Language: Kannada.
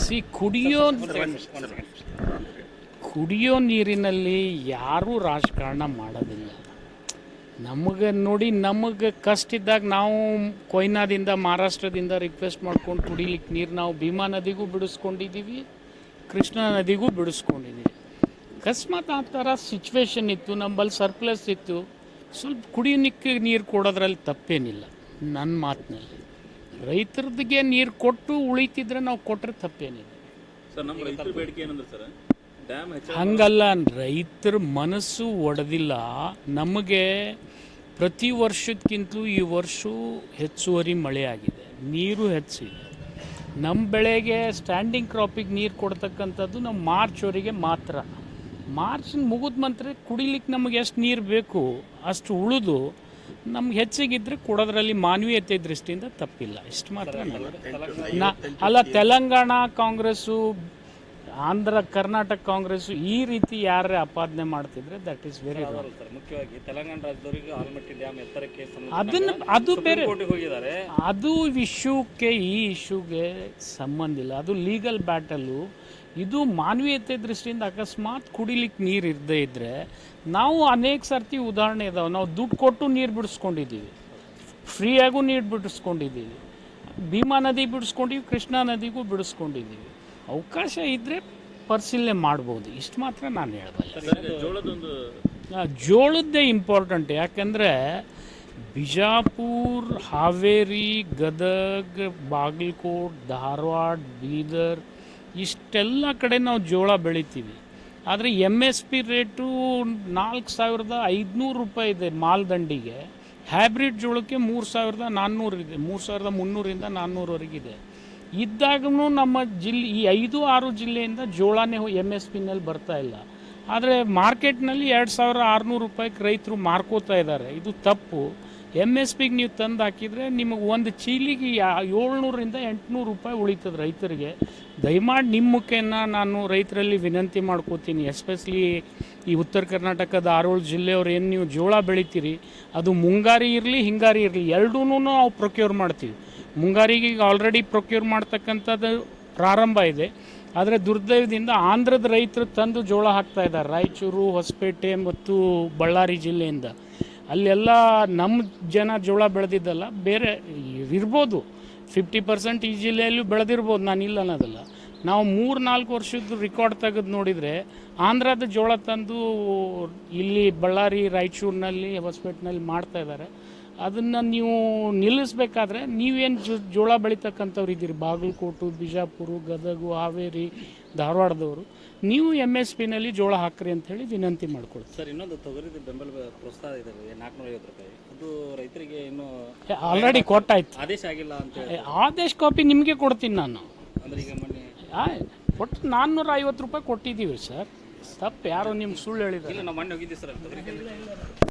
ಸಿ, ಕುಡಿಯೋ ಕುಡಿಯೋ ನೀರಿನಲ್ಲಿ ಯಾರೂ ರಾಜಕಾರಣ ಮಾಡೋದಿಲ್ಲ. ನಮಗೆ ನೋಡಿ ನಮಗೆ ಕಷ್ಟ ಇದ್ದಾಗ ನಾವು ಕೊಯ್ನಾದಿಂದ, ಮಹಾರಾಷ್ಟ್ರದಿಂದ ರಿಕ್ವೆಸ್ಟ್ ಮಾಡ್ಕೊಂಡು ಕುಡಿಲಿಕ್ಕೆ ನೀರು ನಾವು ಭೀಮಾ ನದಿಗೂ ಬಿಡಿಸ್ಕೊಂಡಿದ್ದೀವಿ, ಕೃಷ್ಣಾ ನದಿಗೂ ಬಿಡಿಸ್ಕೊಂಡಿದ್ದೀವಿ. ಅಕಸ್ಮಾತ್ ಆ ಥರ ಸಿಚುವೇಶನ್ ಇತ್ತು, ನಮ್ಮಲ್ಲಿ ಸರ್ಪ್ಲಸ್ ಇತ್ತು. ಸ್ವಲ್ಪ ಕುಡಿಯೋಕ್ಕೆ ನೀರು ಕೊಡೋದ್ರಲ್ಲಿ ತಪ್ಪೇನಿಲ್ಲ, ನನ್ನ ಮಾತಿನಲ್ಲಿ. ರೈತರದಿಗೆ ನೀರು ಕೊಟ್ಟು ಉಳಿತಿದ್ರೆ ನಾವು ಕೊಟ್ಟರೆ ತಪ್ಪೇನಿದೆ ಸರ್ ನಮ್ಮ ರೈತರ ಬೇಡಿಕೆ ಏನಂದ್ರೆ ಸರ್ ಡ್ಯಾಮ್ ಹೆಚ್ಚು ಹಂಗಲ್ಲ ರೈತರ ಮನಸ್ಸು ಒಡೆದಿಲ್ಲ. ನಮಗೆ ಪ್ರತಿ ವರ್ಷಕ್ಕಿಂತಲೂ ಈ ವರ್ಷ ಹೆಚ್ಚುವರಿ ಮಳೆ ಆಗಿದೆ. ನೀರು ಹೆಚ್ಚಿದೆ ನಮ್ಮ ಬೆಳೆಗೆ ಸ್ಟ್ಯಾಂಡಿಂಗ್ ಕ್ರಾಪಿಗೆ ನೀರು ಕೊಡ್ತಕ್ಕಂಥದ್ದು ನಾವು ಮಾರ್ಚ್ವರೆಗೆ ಮಾತ್ರ. ಮಾರ್ಚ್ ಮುಗಿದ ನಂತರ ಕುಡಿಲಿಕ್ಕೆ ನಮಗೆ ಎಷ್ಟು ನೀರು ಬೇಕು ಅಷ್ಟು ಉಳಿದು. ನಮ್ಗೆ ಹೆಚ್ಚಿಗಿದ್ರೆ ಕೊಡೋದ್ರಲ್ಲಿ ಮಾನವೀಯತೆ ದೃಷ್ಟಿಯಿಂದ ತಪ್ಪಿಲ್ಲ. ಇಷ್ಟು ಮಾತ್ರ ನಾ ಅಲ್ಲ ತೆಲಂಗಾಣ ಕಾಂಗ್ರೆಸ್ಸು ಆಂಧ್ರ ಕರ್ನಾಟಕ ಕಾಂಗ್ರೆಸ್ಸು ಈ ರೀತಿ ಯಾರೇ ಅಪಾದನೆ ಮಾಡ್ತಿದ್ರೆ ದಟ್ ಈಸ್ ವೆರಿ ಮುಖ್ಯವಾಗಿ ತೆಲಂಗಾಣ ರಾಜ್ಯದವರಿಗೆ ಆಲ್ಮಟ್ಟಿ ಡ್ಯಾಮ್ ಎತ್ತರಕ್ಕೆ ಅದನ್ನ ಅದು ಬೇರೆ ಅದು ಇಶ್ಯೂಕ್ಕೆ ಈ ಇಶ್ಯೂಗೆ ಸಂಬಂಧ ಇಲ್ಲ. ಅದು ಲೀಗಲ್ ಬ್ಯಾಟಲ್ಲು ಇದು ಮಾನವೀಯತೆ ದೃಷ್ಟಿಯಿಂದ ಅಕಸ್ಮಾತ್ ಕುಡಿಲಿಕ್ಕೆ ನೀರು ಇರದೇ ಇದ್ದರೆ ನಾವು ಅನೇಕ ಸರ್ತಿ ಉದಾಹರಣೆ ಇದಾವೆ. ನಾವು ದುಡ್ಡು ಕೊಟ್ಟು ನೀರು ಬಿಡಿಸ್ಕೊಂಡಿದ್ದೀವಿ. ಫ್ರೀಯಾಗೂ ನೀರು ಬಿಡಿಸ್ಕೊಂಡಿದ್ದೀವಿ. ಭೀಮಾ ನದಿ ಬಿಡಿಸ್ಕೊಂಡಿವಿ ಕೃಷ್ಣಾ ನದಿಗೂ ಬಿಡಿಸ್ಕೊಂಡಿದ್ದೀವಿ. ಅವಕಾಶ ಇದ್ದರೆ ಪರಿಶೀಲನೆ ಮಾಡ್ಬೋದು. ಇಷ್ಟು ಮಾತ್ರ ನಾನು ಹೇಳಬಲ್ಲೆ ಜೋಳದೊಂದು ಇಂಪಾರ್ಟೆಂಟ್ ಯಾಕಂದರೆ ಬಿಜಾಪುರ್ ಹಾವೇರಿ ಗದಗ್ ಬಾಗಲಕೋಟ್ ಧಾರವಾಡ ಬೀದರ್ ಇಷ್ಟೆಲ್ಲ ಕಡೆ ನಾವು ಜೋಳ ಬೆಳಿತೀವಿ. ಆದರೆ ಎಂ ಎಸ್ ಪಿ ರೇಟು ನಾಲ್ಕು ಸಾವಿರದ ಐದುನೂರು ರೂಪಾಯಿ ಇದೆ ಮಾಲ್ದಂಡಿಗೆ ಹ್ಯಾಬ್ರಿಡ್ ಜೋಳಕ್ಕೆ ಮೂರು ಸಾವಿರದ ನಾನ್ನೂರು ಇದೆ, ಮೂರು ಸಾವಿರದ ಮುನ್ನೂರಿಂದ ನಾನ್ನೂರವರೆಗಿದೆ ಇದ್ದಾಗೂ ನಮ್ಮ ಜಿಲ್ಲೆ ಈ ಐದು ಆರು ಜಿಲ್ಲೆಯಿಂದ ಜೋಳನೇ ಎಂ ಎಸ್ ಪಿನಲ್ಲಿ ಬರ್ತಾ ಇಲ್ಲ. ಆದರೆ ಮಾರ್ಕೆಟ್ನಲ್ಲಿ ಎರಡು ಸಾವಿರ ಆರುನೂರು ರೂಪಾಯಿಗೆ ರೈತರು ಮಾರ್ಕೋತಾ ಇದ್ದಾರೆ. ಇದು ತಪ್ಪು. ಎಂ ಎಸ್ ಪಿಗೆ ನೀವು ತಂದು ಹಾಕಿದರೆ ನಿಮಗೆ ಒಂದು ಚೀಲಿಗೆ ಯಾ- ಏಳ್ನೂರಿಂದ ಎಂಟುನೂರು ರೂಪಾಯಿ ಉಳಿತದೆ ರೈತರಿಗೆ. ದಯಮಾಡಿ ನಿಮ್ಮ ಮುಖೇನ ನಾನು ರೈತರಲ್ಲಿ ವಿನಂತಿ ಮಾಡ್ಕೋತೀನಿ. ಎಸ್ಪೆಷಲಿ ಈ ಉತ್ತರ ಕರ್ನಾಟಕದ ಆರೋಳು ಜಿಲ್ಲೆಯವ್ರು ಏನು ನೀವು ಜೋಳ ಬೆಳಿತೀರಿ, ಅದು ಮುಂಗಾರಿ ಇರಲಿ, ಹಿಂಗಾರಿ ಇರಲಿ ಎರಡೂ ನಾವು ಪ್ರೊಕ್ಯೂರ್ ಮಾಡ್ತೀವಿ. ಮುಂಗಾರಿಗೆ ಈಗ ಆಲ್ರೆಡಿ ಪ್ರೊಕ್ಯೂರ್ ಮಾಡ್ತಕ್ಕಂಥದ್ದು ಪ್ರಾರಂಭ ಇದೆ. ಆದರೆ ದುರ್ದೈವದಿಂದ ಆಂಧ್ರದ ರೈತರು ತಂದು ಜೋಳ ಹಾಕ್ತಾ ಇದ್ದಾರೆ. ರಾಯಚೂರು, ಹೊಸಪೇಟೆ ಮತ್ತು ಬಳ್ಳಾರಿ ಜಿಲ್ಲೆಯಿಂದ. ಅಲ್ಲೆಲ್ಲ ನಮ್ಮ ಜನ ಜೋಳ ಬೆಳೆದಿದ್ದಲ್ಲ, ಬೇರೆ ಇರ್ಬೋದು. ಫಿಫ್ಟಿ ಪರ್ಸೆಂಟ್ ಈ ಜಿಲ್ಲೆಯಲ್ಲೂ ಬೆಳೆದಿರ್ಬೋದು, ನಾನು ಇಲ್ಲ ಅನ್ನೋದಲ್ಲ. ನಾವು ಮೂರು ನಾಲ್ಕು ವರ್ಷದ ರೆಕಾರ್ಡ್ ತೆಗೆದು ನೋಡಿದರೆ, ಆಂಧ್ರದ ಜೋಳ ತಂದು ಇಲ್ಲಿ ಬಳ್ಳಾರಿ, ರಾಯಚೂರಿನಲ್ಲಿ, ಹೊಸಪೇಟೆನಲ್ಲಿ ಮಾಡ್ತಾ ಇದ್ದಾರೆ ಅದನ್ನು ನೀವು ನಿಲ್ಲಿಸ್ಬೇಕಾದ್ರೆ ನೀವೇನು ಜೋಳ ಬೆಳೀತಕ್ಕಂಥವ್ರು ಇದ್ದೀರಿ? ಬಾಗಲಕೋಟು, ಬಿಜಾಪುರ, ಗದಗು, ಹಾವೇರಿ ಧಾರವಾಡದವರು ನೀವು ಎಂ ಎಸ್ ಪಿನಲ್ಲಿ ಜೋಳ ಹಾಕ್ರಿ ಅಂತ ಹೇಳಿ ವಿನಂತಿ ಮಾಡ್ಕೊಳ್ತೀವಿ. ಸರ್ ಇನ್ನೊಂದು ತೊಗರಿದ ಬೆಂಬಲ ಪ್ರೋತ್ಸಾಹ ಇದೆ ನಾಲ್ಕುನೂರ ಐವತ್ತು ರೂಪಾಯಿ. ಅದು ರೈತರಿಗೆ ಇನ್ನೂ ಆಲ್ರೆಡಿ ಕೊಟ್ಟಾಯ್ತು. ಆದೇಶ ಆಗಿಲ್ಲ ಅಂತ ಹೇಳಿ. ಆದೇಶ ಕಾಪಿ ನಿಮಗೆ ಕೊಡ್ತೀನಿ ನಾನು. ಅಂದ್ರೆ ಈಗ ಮೊನ್ನೆ ಕೊಟ್ಟು ನಾನ್ನೂರ ಐವತ್ತು ರೂಪಾಯಿ ಕೊಟ್ಟಿದ್ದೀವಿ ಸರ್. ತಪ್ಪು ಯಾರು ನಿಮ್ಗೆ ಸುಳ್ಳು ಹೇಳಿದ್ದಾರೆ. ಇಲ್ಲ ನಾವು ಮೊನ್ನೆ ಹೋಗಿದ್ದೀವಿ ಸರ್ ತೊಗರಿ